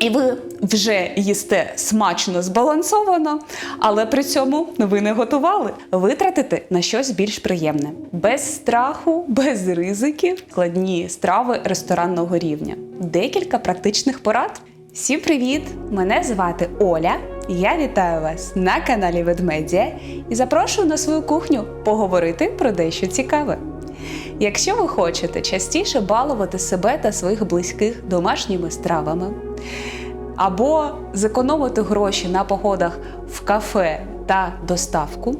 І ви вже їсте смачно збалансовано, але при цьому ви не готували. витратити на щось більш приємне, без страху, без ризиків, складні страви ресторанного рівня. Декілька практичних порад. Всім привіт! Мене звати Оля. Я вітаю вас на каналі Ведмедія і запрошую на свою кухню поговорити про дещо цікаве. Якщо ви хочете частіше балувати себе та своїх близьких домашніми стравами, або зекономити гроші на походах в кафе та доставку,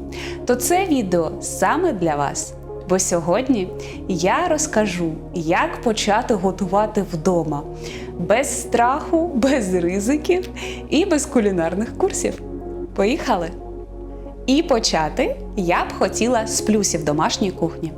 то це відео саме для вас. Бо сьогодні я розкажу, як почати готувати вдома без страху, без ризиків і без кулінарних курсів. Поїхали! І почати я б хотіла з плюсів домашньої кухні.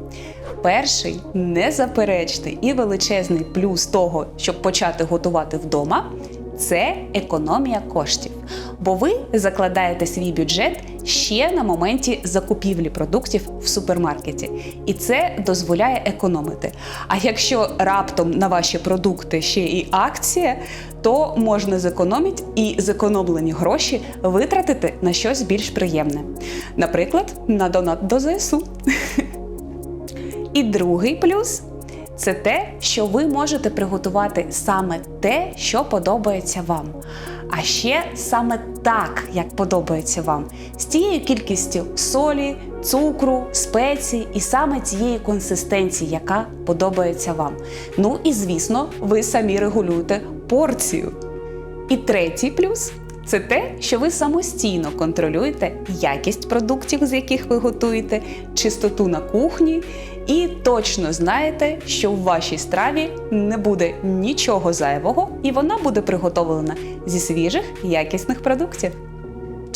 Перший незаперечний і величезний плюс того, щоб почати готувати вдома, це економія коштів. Бо ви закладаєте свій бюджет ще на моменті закупівлі продуктів в супермаркеті, і це дозволяє економити. А якщо раптом на ваші продукти ще і акція, то можна зекономити і зекономлені гроші витратити на щось більш приємне. Наприклад, на донат до ЗСУ. І другий плюс це те, що ви можете приготувати саме те, що подобається вам. А ще саме так, як подобається вам, з тією кількістю солі, цукру, спецій і саме цієї консистенції, яка подобається вам. Ну і звісно, ви самі регулюєте порцію. І третій плюс це те, що ви самостійно контролюєте якість продуктів, з яких ви готуєте, чистоту на кухні, і точно знаєте, що в вашій страві не буде нічого зайвого, і вона буде приготовлена зі свіжих якісних продуктів.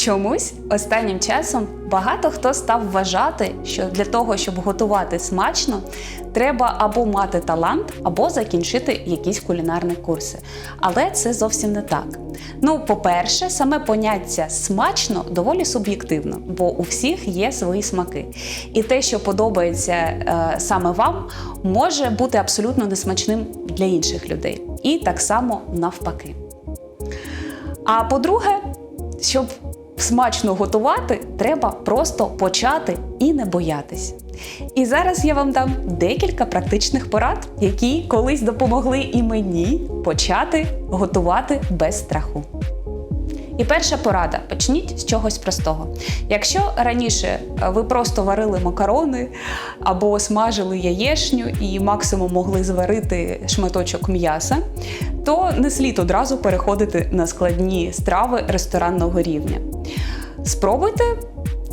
Чомусь останнім часом багато хто став вважати, що для того, щоб готувати смачно, треба або мати талант, або закінчити якісь кулінарні курси. Але це зовсім не так. Ну, по-перше, саме поняття смачно доволі суб'єктивно, бо у всіх є свої смаки. І те, що подобається е, саме вам, може бути абсолютно несмачним для інших людей. І так само навпаки. А по-друге, щоб смачно готувати, треба просто почати і не боятись. І зараз я вам дам декілька практичних порад, які колись допомогли і мені почати готувати без страху. І перша порада: почніть з чогось простого. Якщо раніше е, ви просто варили макарони або смажили яєшню і максимум могли зварити шматочок м'яса, то не слід одразу переходити на складні страви ресторанного рівня. Спробуйте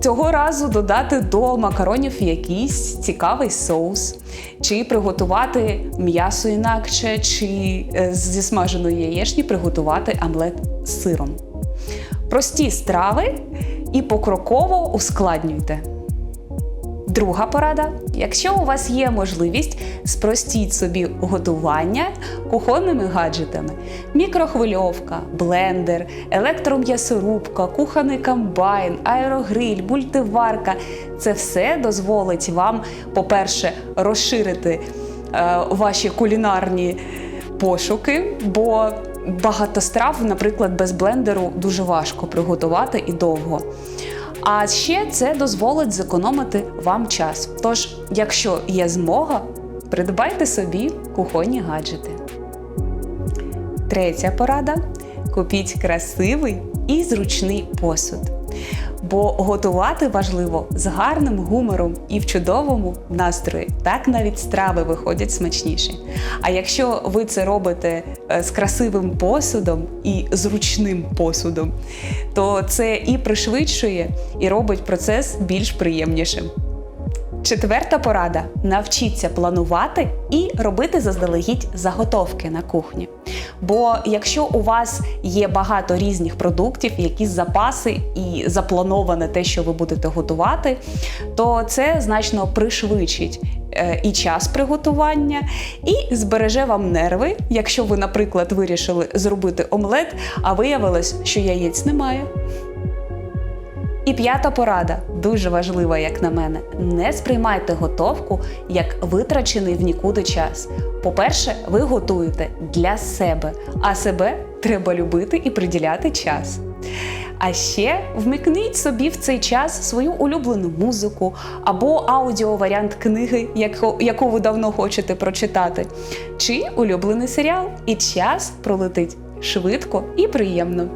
цього разу додати до макаронів якийсь цікавий соус, чи приготувати м'ясо інакше, чи е, зі смаженої яєшні приготувати омлет з сиром. Прості страви і покроково ускладнюйте. Друга порада: якщо у вас є можливість, спростіть собі готування кухонними гаджетами: мікрохвильовка, блендер, електром'ясорубка, кухонний комбайн, аерогриль, мультиварка це все дозволить вам, по-перше, розширити е, ваші кулінарні пошуки, бо багато страв, наприклад, без блендеру дуже важко приготувати і довго. А ще це дозволить зекономити вам час. Тож, якщо є змога, придбайте собі кухонні гаджети. Третя порада: купіть красивий і зручний посуд. Бо готувати важливо з гарним гумором і в чудовому настрої. Так навіть страви виходять смачніші. А якщо ви це робите е, з красивим посудом і зручним посудом, то це і пришвидшує, і робить процес більш приємнішим. Четверта порада: навчіться планувати і робити заздалегідь заготовки на кухні. Бо якщо у вас є багато різних продуктів, якісь запаси і заплановане те, що ви будете готувати, то це значно пришвидшить е, і час приготування, і збереже вам нерви, якщо ви, наприклад, вирішили зробити омлет, а виявилось, що яєць немає. І п'ята порада, дуже важлива, як на мене. Не сприймайте готовку як витрачений в нікуди час. По-перше, ви готуєте для себе, а себе треба любити і приділяти час. А ще вмикніть собі в цей час свою улюблену музику або аудіоваріант книги, яку, яку ви давно хочете прочитати, чи улюблений серіал. І час пролетить швидко і приємно.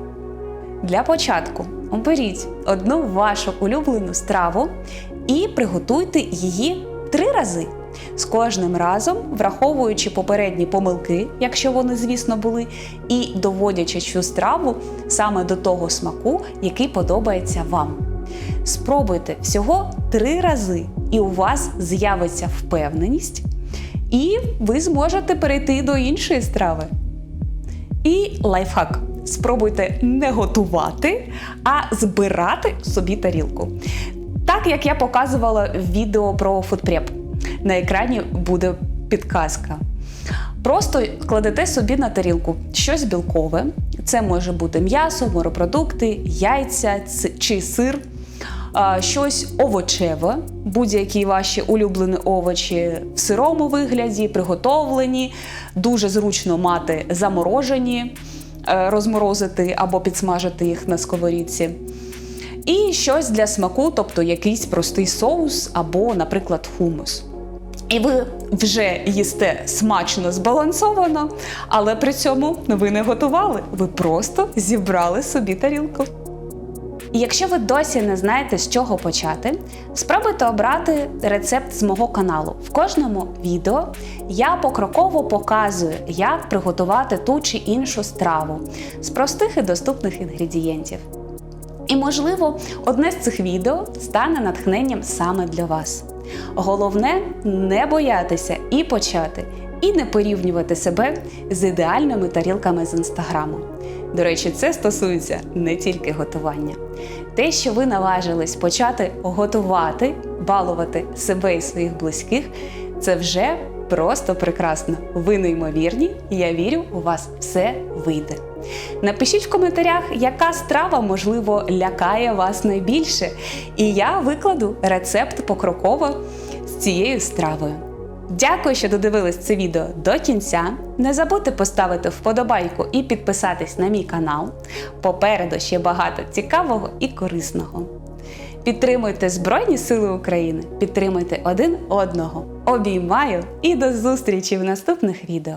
Для початку оберіть одну вашу улюблену страву і приготуйте її три рази. З кожним разом, враховуючи попередні помилки, якщо вони, звісно, були, і доводячи цю страву саме до того смаку, який подобається вам. Спробуйте всього три рази, і у вас з'явиться впевненість, і ви зможете перейти до іншої страви. І лайфхак. Спробуйте не готувати, а збирати собі тарілку. Так як я показувала відео про фудпреп. На екрані буде підказка. Просто кладете собі на тарілку щось білкове. Це може бути м'ясо, морепродукти, яйця чи сир, щось овочеве, будь-які ваші улюблені овочі в сирому вигляді, приготовлені. Дуже зручно мати заморожені, розморозити або підсмажити їх на сковорідці. І щось для смаку, тобто якийсь простий соус або, наприклад, хумус. І ви вже їсте смачно збалансовано, але при цьому ви не готували. Ви просто зібрали собі тарілку. І якщо ви досі не знаєте, з чого почати, спробуйте обрати рецепт з мого каналу. В кожному відео я покроково показую, як приготувати ту чи іншу страву з простих і доступних інгредієнтів. І, можливо, одне з цих відео стане натхненням саме для вас. Головне не боятися і почати, і не порівнювати себе з ідеальними тарілками з інстаграму. До речі, це стосується не тільки готування. Те, що ви наважились почати готувати, балувати себе і своїх близьких, це вже просто прекрасно. Ви неймовірні, і я вірю, у вас все вийде. Напишіть в коментарях, яка страва, можливо, лякає вас найбільше, і я викладу рецепт покроково з цією стравою. Дякую, що додивились це відео до кінця. Не забудьте поставити вподобайку і підписатись на мій канал. Попереду ще багато цікавого і корисного. Підтримуйте Збройні Сили України, підтримуйте один одного. Обіймаю і до зустрічі в наступних відео.